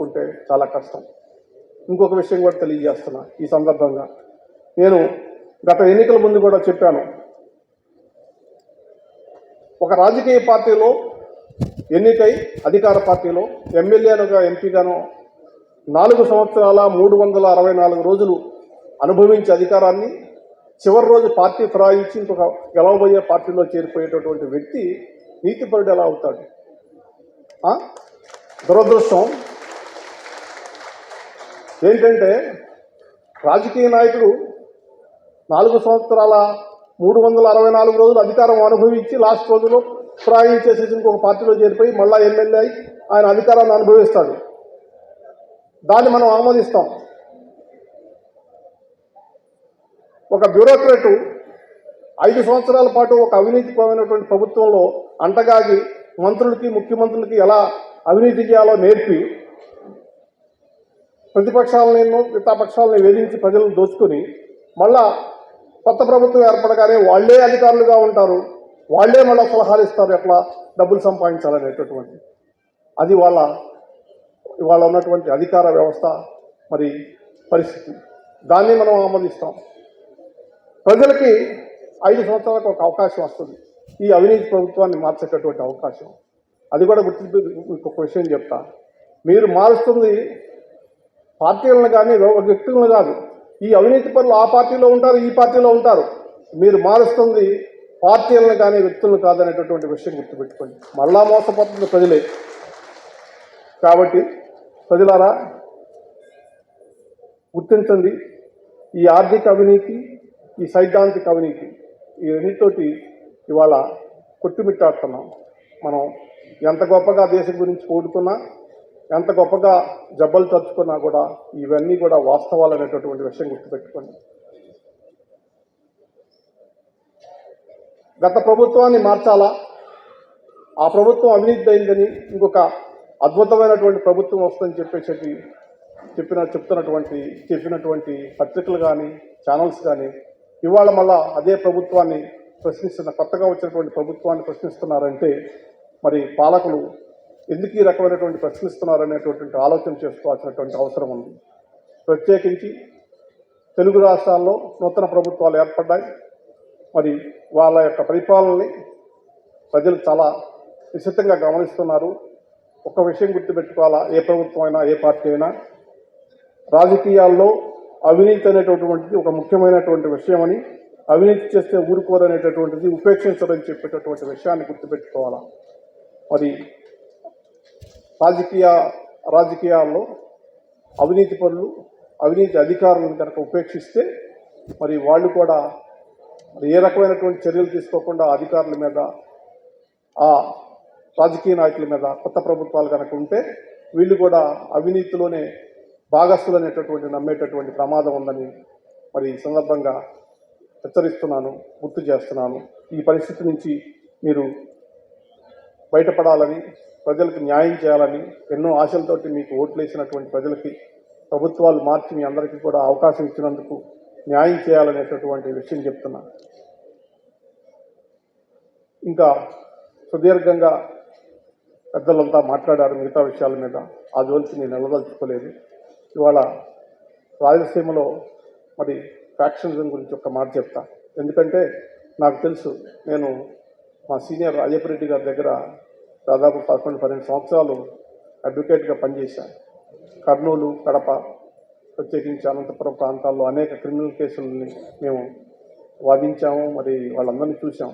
ఉంటే చాలా కష్టం. ఇంకొక విషయం కూడా తెలియజేస్తున్నా ఈ సందర్భంగా. నేను గత ఎన్నికల ముందు కూడా చెప్పాను. ఒక రాజకీయ పార్టీలో ఎన్నికై అధికార పార్టీలో ఎమ్మెల్యేలుగా ఎంపీగాను నాలుగు సంవత్సరాల మూడు వందల అరవై నాలుగు రోజులు అనుభవించే అధికారాన్ని చివరి రోజు పార్టీ ఫిరాయించి ఇంకొక గెలవబోయే పార్టీలో చేరిపోయేటటువంటి వ్యక్తి నీతిపరుడు ఎలా అవుతాడు? దురదృష్టం. ఏంటంటే రాజకీయ నాయకుడు నాలుగు సంవత్సరాల మూడు వందల అరవై నాలుగు రోజులు అధికారం అనుభవించి లాస్ట్ రోజులో ప్రాయం చేసేసి ఇంకొక పార్టీలో చేరిపోయి మళ్ళా ఎమ్మెల్యే అయి ఆయన అధికారాన్ని అనుభవిస్తాడు. దాన్ని మనం ఆమోదిస్తాం. ఒక బ్యూరోక్రాటు ఐదు సంవత్సరాల పాటు ఒక అవినీతిపరమైనటువంటి ప్రభుత్వంలో అంటగాగి మంత్రులకి ముఖ్యమంత్రులకి ఎలా అవినీతి చేయాలో నేర్పి ప్రతిపక్షాలని మిగతాపక్షాలను వేధించి ప్రజలను దోచుకుని మళ్ళా కొత్త ప్రభుత్వం ఏర్పడగానే వాళ్ళే అధికారులుగా ఉంటారు. వాళ్ళే మళ్ళీ సలహాలు ఇస్తారు ఎట్లా డబ్బులు సంపాదించాలనేటటువంటి. అది వాళ్ళ ఇవాళ ఉన్నటువంటి అధికార వ్యవస్థ మరి పరిస్థితి. దాన్ని మనం ఆమోదిస్తాం. ప్రజలకి ఐదు సంవత్సరాలకు ఒక అవకాశం వస్తుంది. ఈ అవినీతి ప్రభుత్వాన్ని మార్చేటటువంటి అవకాశం. అది కూడా గుర్తింపు ఇంకొక విషయం చెప్తా. మీరు మారుస్తుంది పార్టీలను కానీ వ్యక్తులను కాదు. ఈ అవినీతి పనులు ఆ పార్టీలో ఉంటారు ఈ పార్టీలో ఉంటారు. మీరు మారుస్తుంది పార్టీలను కానీ వ్యక్తులను కాదనేటటువంటి విషయం గుర్తుపెట్టుకోండి. మళ్ళా మోసపోతుంది ప్రజలే. కాబట్టి ప్రజలారా గుర్తించండి ఈ ఆర్థిక అవినీతి ఈ సైద్ధాంతిక అవినీతి ఈ రెండింటితోటి ఇవాళ కొట్టుమిట్టాడుతున్నాం. మనం ఎంత గొప్పగా దేశం గురించి కోరుకున్నా ఎంత గొప్పగా జబ్బలు తరుచుకున్నా కూడా ఇవన్నీ కూడా వాస్తవాలు అనేటటువంటి విషయం గుర్తుపెట్టుకోండి. గత ప్రభుత్వాన్ని మార్చాలా? ఆ ప్రభుత్వం అవినీతి అయిందని ఇంకొక అద్భుతమైనటువంటి ప్రభుత్వం వస్తుందని చెప్పేసి చెప్పిన చెప్తున్నటువంటి చెప్పినటువంటి పత్రికలు కానీ ఛానల్స్ కానీ ఇవాళ మళ్ళా అదే ప్రభుత్వాన్ని ప్రశ్నిస్తున్న కొత్తగా వచ్చినటువంటి ప్రభుత్వాన్ని ప్రశ్నిస్తున్నారంటే మరి పాలకులు ఎందుకు ఈ రకమైనటువంటి ప్రశ్నిస్తున్నారనేటువంటి ఆలోచన చేసుకోవాల్సినటువంటి అవసరం ఉంది. ప్రత్యేకించి తెలుగు రాష్ట్రాల్లో నూతన ప్రభుత్వాలు ఏర్పడ్డాయి. మరి వాళ్ళ యొక్క పరిపాలనని ప్రజలు చాలా నిశ్చితంగా గమనిస్తున్నారు. ఒక విషయం గుర్తుపెట్టుకోవాలా? ఏ ప్రభుత్వం అయినా ఏ పార్టీ అయినా. రాజకీయాల్లో అవినీతి అనేటటువంటిది ఒక ముఖ్యమైనటువంటి విషయమని అవినీతి చేస్తే ఊరుకోరనేటటువంటిది ఉపేక్షించదని చెప్పేటటువంటి విషయాన్ని గుర్తుపెట్టుకోవాలా? మరి రాజకీయ రాజకీయాల్లో అవినీతి పనులు అవినీతి అధికారులను కనుక ఉపేక్షిస్తే మరి వాళ్ళు కూడా మరి ఏ రకమైనటువంటి చర్యలు తీసుకోకుండా అధికారుల మీద ఆ రాజకీయ నాయకుల మీద కొత్త ప్రభుత్వాలు కనుక ఉంటే వీళ్ళు కూడా అవినీతిలోనే భాగస్థులు అనేటటువంటి నమ్మేటటువంటి ప్రమాదం ఉందని మరి ఈ సందర్భంగా హెచ్చరిస్తున్నాను గుర్తు చేస్తున్నాను. ఈ పరిస్థితి నుంచి మీరు బయటపడాలని ప్రజలకు న్యాయం చేయాలని ఎన్నో ఆశలతోటి మీకు ఓట్లేసినటువంటి ప్రజలకి ప్రభుత్వాలు మార్చి మీ అందరికీ కూడా అవకాశం ఇచ్చినందుకు న్యాయం చేయాలనేటటువంటి విషయం చెప్తున్నా. ఇంకా సుదీర్ఘంగా పెద్దలంతా మాట్లాడారు మిగతా విషయాల మీద. ఆ జోలికి నేను నిలదలుచుకోలేదు ఇవాళ రాయలసీమలో మరి ఫ్యాక్షనిజం గురించి ఒక మాట చెప్తా. ఎందుకంటే నాకు తెలుసు నేను మా సీనియర్ అయ్యప్పరెడ్డి గారి దగ్గర దాదాపు పదకొండు పన్నెండు సంవత్సరాలు అడ్వకేట్గా పనిచేశాను కర్నూలు కడప ప్రత్యేకించి అనంతపురం ప్రాంతాల్లో అనేక క్రిమినల్ కేసులని మేము వాదించాము మరి వాళ్ళందరినీ చూసాం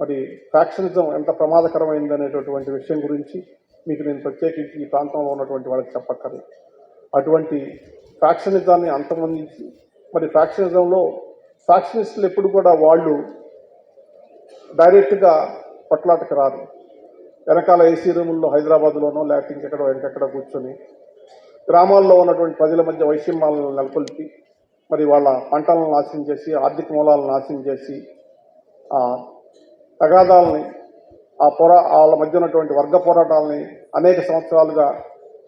మరి ఫ్యాక్షనిజం ఎంత ప్రమాదకరమైంది అనేటటువంటి విషయం గురించి మీకు నేను ప్రత్యేకించి ఈ ప్రాంతంలో ఉన్నటువంటి వాళ్ళకి చెప్పక్కర్లేదు. అటువంటి ఫ్యాక్షనిజాన్ని అంతమందించి మరి ఫ్యాక్షనిజంలో ఫ్యాక్షనిస్టులు ఎప్పుడు కూడా వాళ్ళు డైరెక్ట్గా కొట్లాటకు రారు. వెనకాల ఏసీ రూముల్లో హైదరాబాద్లోనో లేకపోతే ఇంకెక్కడో ఇంకెక్కడ కూర్చొని గ్రామాల్లో ఉన్నటువంటి ప్రజల మధ్య వైషమ్యాలను నెలకొల్పి మరి వాళ్ళ పంటలను నాశనం చేసి ఆర్థిక మూలాలను నాశనం చేసి ఆ తగాదాలని ఆ పోరా వాళ్ళ మధ్య ఉన్నటువంటి వర్గ పోరాటాలని అనేక సంవత్సరాలుగా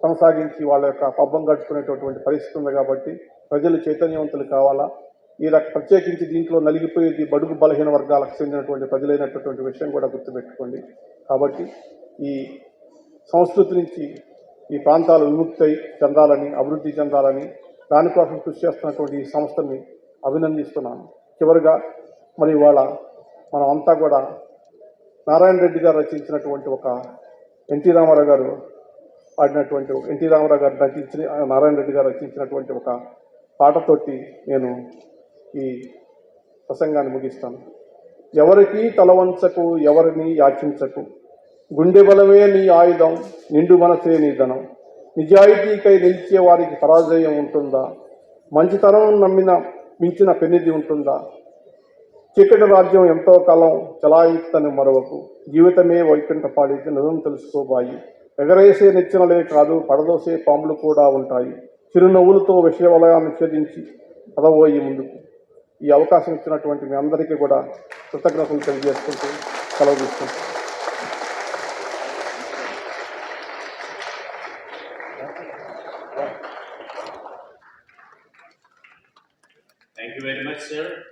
కొనసాగించి వాళ్ళ యొక్క పబ్బం గడుచుకునేటటువంటి పరిస్థితి ఉంది కాబట్టి ప్రజలు చైతన్యవంతులు కావాలా? ఈ రక ప్రత్యేకించి దీంట్లో నలిగిపోయేది బడుగు బలహీన వర్గాలకు చెందినటువంటి ప్రజలైనటువంటి విషయం కూడా గుర్తుపెట్టుకోండి. కాబట్టి ఈ సంస్కృతి నుంచి ఈ ప్రాంతాలు విముక్తి చెందాలని అభివృద్ధి చెందాలని దానికోసం కృషి చేస్తున్నటువంటి ఈ సంస్థని అభినందిస్తున్నాను. చివరిగా మరి ఇవాళ మనం అంతా కూడా నారాయణ రెడ్డి గారు రచించినటువంటి ఒక ఎన్టీ రామారావు గారు ఆడినటువంటి ఎన్టీ రామారావు గారు నటించిన నారాయణ రెడ్డి గారు రచించినటువంటి ఒక పాటతోటి నేను ఈ ప్రసంగాన్ని ముగిస్తాను. ఎవరికి తలవంచకు ఎవరిని యాచించకు గుండె బలమే నీ ఆయుధం నిండు మనసే నీ ధనం. నిజాయితీకై నిలిచే వారికి పరాజయం ఉంటుందా? మంచితనం నమ్మిన మించిన పెన్నిది ఉంటుందా? చీకటి రాజ్యం ఎంతో కాలం చలాయించుతని మరొకకు జీవితమే వైకుంఠ పాడితే నిజం తెలుసుకోబాయి. ఎగరేసే నిచ్చెనలే కాదు పడదోసే పాములు కూడా ఉంటాయి. చిరునవ్వులతో విషయ వలయాన్ని ఛేదించి పదవోయి ముందుకు. ఈ అవకాశం ఇచ్చినటువంటి మీ అందరికీ కూడా కృతజ్ఞతలు తెలియజేసుకుంటూ సెలవు తీసుకుంటాం right, sir?